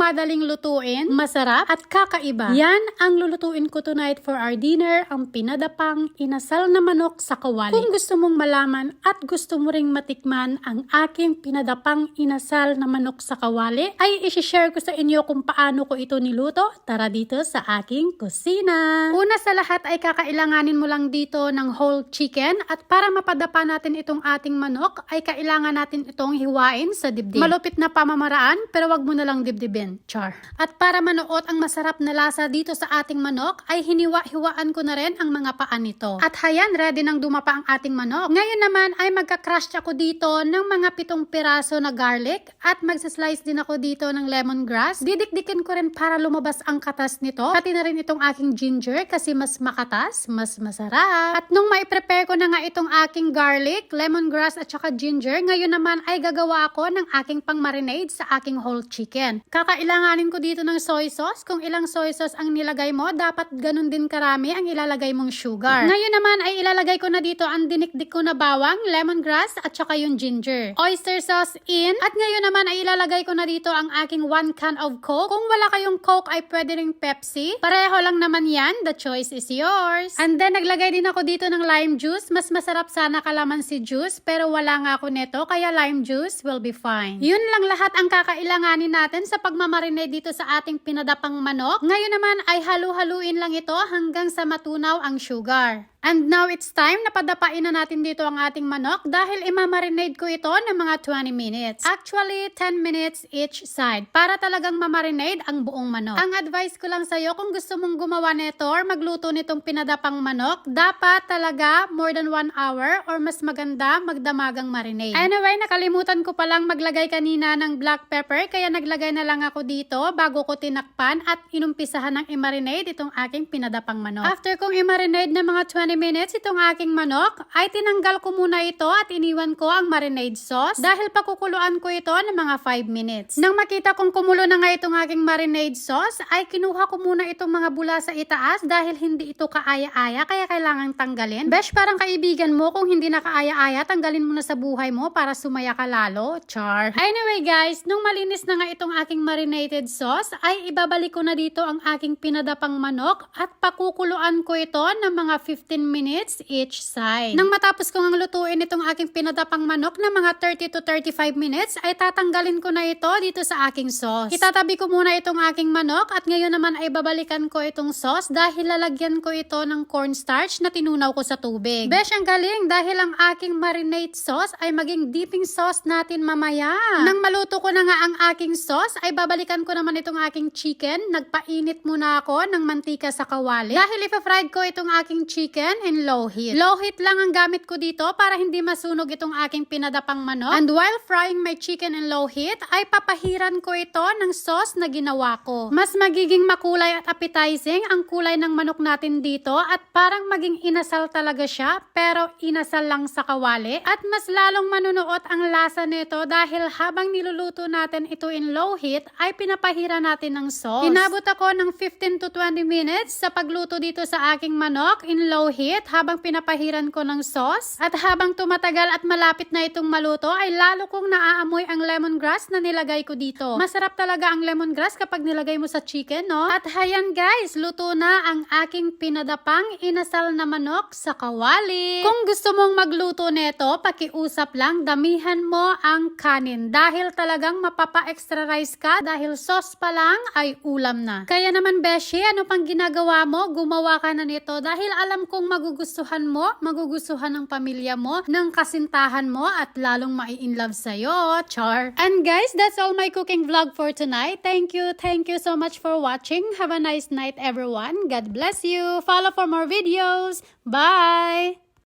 madaling lutuin, masarap at kakaiba. Yan ang lulutuin ko tonight for our dinner, ang pinadapang inasal na manok sa kawali. Kung gusto mong malaman at gusto mo ring matikman ang aking pinadapang inasal na manok sa kawali, ay isishare ko sa inyo kung paano ko ito niluto. Tara dito sa aking kusina. Una sa lahat ay kakailanganin mo lang dito ng whole chicken at para mapadapa natin itong ating manok ay kailangan natin itong hiwain sa dibdib. Malupit na pamamaraan pero wag mo na lang dibdibin. Char. At para manuot ang masarap na lasa dito sa ating manok ay hiniwa-hiwaan ko na rin ang mga paa nito. At hayan, ready nang dumapa ang ating manok. Ngayon naman ay magka-crush ako dito ng mga pitong piraso na garlic at magsaslice din ako dito ng lemongrass. Didikdikin ko rin para lumabas ang katas nito. Pati na rin itong aking ginger kasi mas makatas, mas masarap. At nung mai-prepare ko na nga itong aking garlic, lemongrass at saka ginger, ngayon naman ay gagawa ako ng aking pang-marinade sa aking whole chicken. Kakailanganin ko dito ng soy sauce. Kung ilang soy sauce ang nilagay mo, dapat ganun din karami ang ilalagay mong sugar. Ngayon naman ay ilalagay ko na dito ang dinikdik ko na bawang, lemongrass at saka yung ginger. Oyster sauce in. At ngayon naman ay ilalagay ko na dito ang aking one can of coke. Kung wala kayong coke ay pwede ring Pepsi. Pareho lang naman yan. The choice is yours. And then naglagay din ako dito ng lime juice. Mas masarap sana kalamansi juice pero wala nga ako neto kaya lime juice will be fine. Yun lang lahat ang kakailanganin natin sa pagmamarinate dito sa ating pinadapang manok. Ngayon naman ay halu-haluin lang ito hanggang sa matunaw ang sugar. And now it's time na padapain na natin dito ang ating manok dahil imamarinate ko ito ng mga 20 minutes. Actually, 10 minutes each side para talagang mamarinate ang buong manok. Ang advice ko lang sa'yo kung gusto mong gumawa nito or magluto nitong pinadapang manok, dapat talaga more than 1 hour or mas maganda magdamagang marinade. Anyway, nakalimutan ko palang maglagay kanina ng black pepper kaya naglagay na lang ako dito bago ko tinakpan at inumpisahan ng i-marinate itong aking pinadapang manok. After kong i-marinate ng mga 20 minutes itong aking manok, ay tinanggal ko muna ito at iniwan ko ang marinade sauce dahil pakukuluan ko ito ng mga 5 minutes. Nang makita kong kumulo na nga itong aking marinade sauce, ay kinuha ko muna itong mga bula sa itaas dahil hindi ito kaaya-aya kaya kailangang tanggalin. Besh, parang kaibigan mo kung hindi na kaaya-aya, tanggalin mo na sa buhay mo para sumaya ka lalo. Char. Anyway guys, nung malinis na nga itong aking marinated sauce, ay ibabalik ko na dito ang aking pinadapang manok at pakukuluan ko ito ng mga 15 minutes each side. Nang matapos ko ang lutuin itong aking pinadapang manok na mga 30 to 35 minutes, ay tatanggalin ko na ito dito sa aking sauce. Itatabi ko muna itong aking manok at ngayon naman ay babalikan ko itong sauce dahil lalagyan ko ito ng cornstarch na tinunaw ko sa tubig. Besh, ang galing dahil ang aking marinade sauce ay maging dipping sauce natin mamaya. Nang maluto ko na nga ang aking sauce, ay babalikan ko naman itong aking chicken. Nagpainit muna ako ng mantika sa kawali. Dahil ipa-fried ko itong aking chicken in low heat. Low heat lang ang gamit ko dito para hindi masunog itong aking pinadapang manok. And while frying my chicken in low heat, ay papahiran ko ito ng sauce na ginawa ko. Mas magiging makulay at appetizing ang kulay ng manok natin dito at parang maging inasal talaga siya pero inasal lang sa kawali. At mas lalong manunuot ang lasa nito dahil habang niluluto natin ito in low heat ay pinapahira natin ng sauce. Inabot ako ng 15 to 20 minutes sa pagluto dito sa aking manok in low heat habang pinapahiran ko ng sauce. At habang tumatagal at malapit na itong maluto ay lalo kong naaamoy ang lemongrass na nilagay ko dito. Masarap talaga ang lemongrass kapag nilagay mo sa chicken, no? At hayan guys, luto na ang aking pinadapang inasal na manok sa kawali. Kung gusto mong magluto nito, pakiusap lang, damihan mo ang kanin dahil talagang mapapa-extra rice ka dahil sauce pa lang ay ulam na. Kaya naman Beshi, ano pang ginagawa mo? Gumawa ka na nito dahil alam kong magugustuhan mo, magugustuhan ng pamilya mo, ng kasintahan mo at lalong mai-inlove sa'yo. Char! And guys, that's all my cooking vlog for tonight. Thank you, thank you so much for watching. Have a nice night everyone. God bless you. Follow for more videos. Bye!